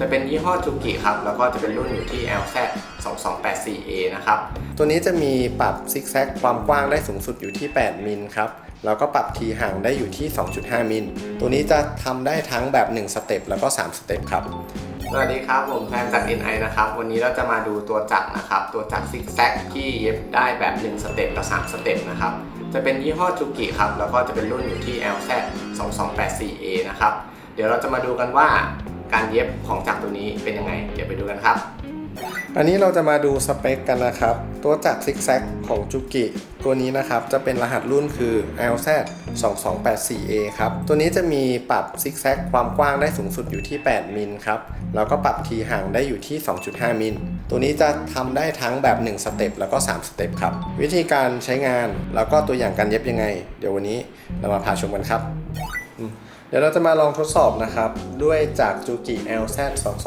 จะเป็นยี่ห้อจูกิครับ แล้วก็จะเป็นรุ่นอยู่ที่ LZ 2284A นะครับ ตัวนี้จะมีปรับซิกแซกความกว้างได้สูงสุดอยู่ที่ 8 มิลครับ แล้วก็ปรับทีห่างได้อยู่ที่ 2.5 มิล ตัวนี้จะทำได้ทั้งแบบ 1 สเต็ปแล้วก็ 3 สเต็ปครับสวัสดีครับ ผมแฟนจาก NI นะครับ วันนี้เราจะมาดูตัวจักรนะครับ ตัวจักรซิกแซกที่เย็บได้แบบ 1 สเต็ปกับ 3 สเต็ปนะครับ จะเป็นยี่ห้อจูกิครับ แล้วก็จะเป็นรุ่นอยู่ที่ LZ 2284A นะครับ เดี๋ยวเราจะมาดูกันว่า การเย็บของจักรตัวนี้เป็นยังไง เดี๋ยวไปดูกันครับ อันนี้เราจะมาดูสเปคกันนะครับ ตัวจักรซิกแซกของจูกิตัวนี้นะครับจะเป็นรหัสรุ่นคือ LZ 2284A ครับ ตัวนี้จะมีปรับซิกแซกความกว้างได้สูงสุดอยู่ที่ 8 มิลครับ แล้วก็ปรับทีห่างได้อยู่ที่ 2.5 มิล ตัวนี้จะทำได้ทั้งแบบ 1 สเต็ปแล้วก็ 3 สเต็ปครับ วิธีการใช้งานแล้วก็ตัวอย่างการเย็บยังไง เดี๋ยววันนี้เรามาพาชมกันครับ เดี๋ยวเราจะมาลองทดสอบนะครับ ด้วยจากจูกิ LZ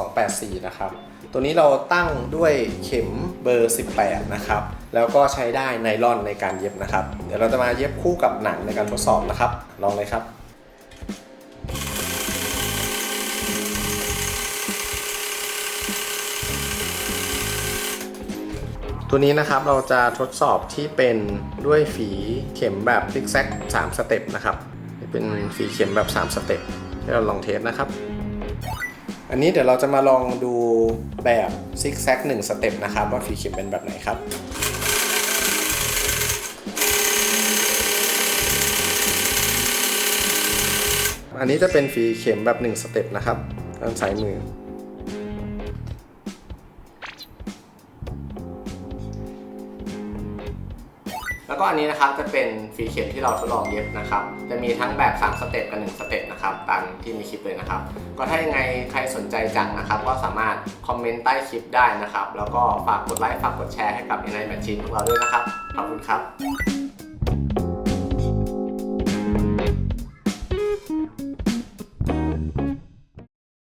2284นะครับ ตัวนี้เราตั้งด้วยเข็มเบอร์ 18 นะครับ แล้วก็ใช้ได้ไนลอนในการเย็บนะครับ เดี๋ยวเราจะมาเย็บคู่กับหนังในการทดสอบนะครับ ลองเลยครับตัวนี้นะครับเราจะทดสอบที่เป็นด้วยฝีเข็มแบบซิกแซก3สเต็ปนะครับ เป็นฝีเข็มแบบ 3 สเต็ปที่เราลองเทสนะครับ อันนี้เดี๋ยวเราจะมาลองดูแบบซิกแซก1สเต็ปนะครับ ว่าฝีเข็มเป็นแบบไหนครับอันนี้จะเป็นฝีเข็มแบบ 1 สเต็ปนะครับด้านซ้ายมือ ก็อันนี้นะครับจะเป็นฝีเข็มที่เราทดลองเย็บนะครับ จะมีทั้งแบบ 3 สเต็ปกับ1สเต็ปนะครับตามที่มีคลิปเลยนะครับ ก็ถ้ายังไงใครสนใจจังนะครับ ก็สามารถคอมเมนต์ใต้คลิปได้นะครับ แล้วก็ฝากกดไลค์ฝากกดแชร์ให้กับ n i Machine ของเราด้วยนะครับ ขอบคุณครับ